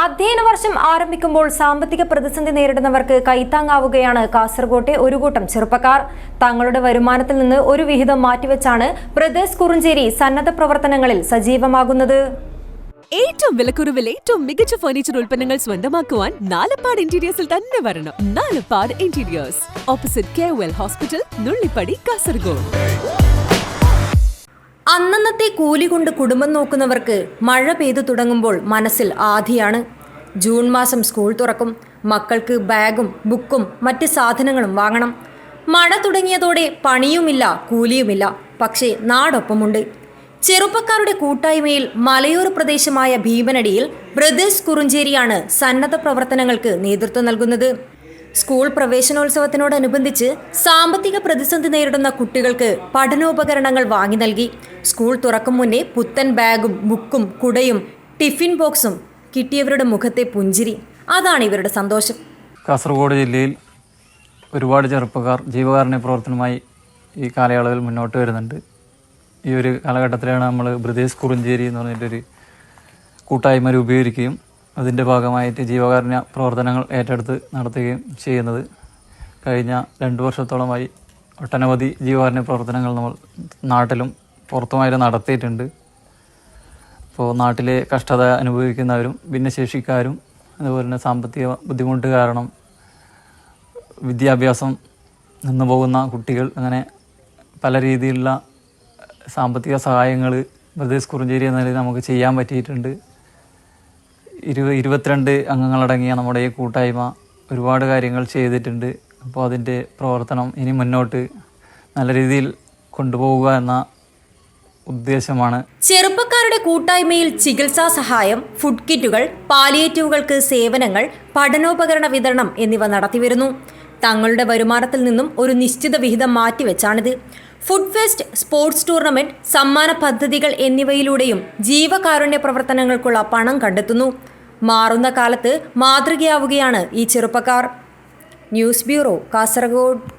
അധ്യയന വർഷം ആരംഭിക്കുമ്പോൾ സാമ്പത്തിക പ്രതിസന്ധി നേരിടുന്നവർക്ക് കൈത്താങ്ങാവുകയാണ് കാസർകോട്ടെ ഒരു കൂട്ടം ചെറുപ്പക്കാർ. തങ്ങളുടെ വരുമാനത്തിൽ നിന്ന് ഒരു വിഹിതം മാറ്റിവെച്ചാണ് ബ്രദേഴ്സ് കുറുഞ്ചേരി സന്നദ്ധ പ്രവർത്തനങ്ങളിൽ സജീവമാകുന്നത്. ഏറ്റവും വിലക്കുറവിൽ ഏറ്റവും മികച്ച ഫർണിച്ചർ ഉൽപ്പന്നങ്ങൾ സ്വന്തമാക്കുവാൻ നാലപ്പാട് ഇന്റീരിയേഴ്സിൽ തന്നെ വരണം. Nalappad interiors opposite K hospital Nullippady Kasaragod അന്നന്നത്തെ കൂലി കൊണ്ട് കുടുംബം നോക്കുന്നവർക്ക് മഴ പെയ്തു തുടങ്ങുമ്പോൾ മനസ്സിൽ ആധിയാണ്. ജൂൺ മാസം സ്കൂൾ തുറക്കും. മക്കൾക്ക് ബാഗും ബുക്കും മറ്റ് സാധനങ്ങളും വാങ്ങണം. മഴ തുടങ്ങിയതോടെ പണിയുമില്ല കൂലിയുമില്ല. പക്ഷേ നാടൊപ്പമുണ്ട്. ചെറുപ്പക്കാരുടെ കൂട്ടായ്മയിൽ മലയോര പ്രദേശമായ ഭീമനടിയിൽ ബ്രദേഴ്സ് കുറുഞ്ചേരിയാണ് സന്നദ്ധ പ്രവർത്തനങ്ങൾക്ക് നേതൃത്വം നൽകുന്നത്. സ്കൂൾ പ്രവേശനോത്സവത്തിനോടനുബന്ധിച്ച് സാമ്പത്തിക പ്രതിസന്ധി നേരിടുന്ന കുട്ടികൾക്ക് പഠനോപകരണങ്ങൾ വാങ്ങി നൽകി. സ്കൂൾ തുറക്കും മുന്നേ പുത്തൻ ബാഗും ബുക്കും കുടയും ടിഫിൻ ബോക്സും കിട്ടിയവരുടെ മുഖത്തെ പുഞ്ചിരി. അതാണ് ഇവരുടെ സന്തോഷം. കാസർഗോഡ് ജില്ലയിൽ ഒരുപാട് ചെറുപ്പക്കാർ ജീവകാരുണ്യ പ്രവർത്തനമായി ഈ കാലയളവിൽ മുന്നോട്ട് വരുന്നുണ്ട്. ഈ ഒരു കാലഘട്ടത്തിലാണ് നമ്മൾ ബ്രിതേശ് കുറുഞ്ചേരി എന്ന് പറഞ്ഞിട്ടൊരു കൂട്ടായ്മ രൂപീകരിക്കുകയും അതിന്റെ ഭാഗമായിട്ട് ജീവകാരുണ്യ പ്രവർത്തനങ്ങൾ ഏറ്റെടുത്ത് നടത്തുകയും ചെയ്യുന്നത്. കഴിഞ്ഞ രണ്ട് വർഷത്തോളമായി ഒട്ടനവധി ജീവകാരുണ്യ പ്രവർത്തനങ്ങൾ നമ്മൾ നാട്ടിലും പുറത്തുമായിട്ട് നടത്തിയിട്ടുണ്ട്. ഇപ്പോൾ നാട്ടിലെ കഷ്ടത അനുഭവിക്കുന്നവരും ഭിന്നശേഷിക്കാരും അതുപോലെ തന്നെ സാമ്പത്തിക ബുദ്ധിമുട്ട് കാരണം വിദ്യാഭ്യാസം നിന്നു പോകുന്ന കുട്ടികൾ അങ്ങനെ പല രീതിയിലുള്ള സാമ്പത്തിക സഹായങ്ങൾ ബ്രദേഴ്സ് കുറുഞ്ചേരി എന്ന നിലയിൽ നമുക്ക് ചെയ്യാൻ പറ്റിയിട്ടുണ്ട്. ഇരു ഇരുപത്തിരണ്ട് അംഗങ്ങളടങ്ങിയ നമ്മുടെ ഈ കൂട്ടായ്മ ഒരുപാട് കാര്യങ്ങൾ ചെയ്തിട്ടുണ്ട്. അപ്പോൾ അതിന്റെ പ്രവർത്തനം ഇനി മുന്നോട്ട് നല്ല രീതിയിൽ കൊണ്ടുപോവുക എന്ന ഉദ്ദേശമാണ്. ചെറുപ്പക്കാരുടെ കൂട്ടായ്മയിൽ ചികിത്സാ സഹായം ഫുഡ് കിറ്റുകൾ പാലിയേറ്റീവുകൾക്ക് സേവനങ്ങൾ പഠനോപകരണ വിതരണം എന്നിവ നടത്തിവരുന്നു. തങ്ങളുടെ വരുമാനത്തിൽ നിന്നും ഒരു നിശ്ചിത വിഹിതം മാറ്റിവെച്ചാണിത്. ഫുഡ് ഫെസ്റ്റ് സ്പോർട്സ് ടൂർണമെന്റ് സമ്മാന പദ്ധതികൾ എന്നിവയിലൂടെയും ജീവകാരുണ്യ പ്രവർത്തനങ്ങൾക്കുള്ള പണം കണ്ടെത്തുന്നു. മാറുന്ന കാലത്ത് മാതൃകയാവുകയാണ് ഈ ചെറുപ്പക്കാർ. News bureau Kasaragod.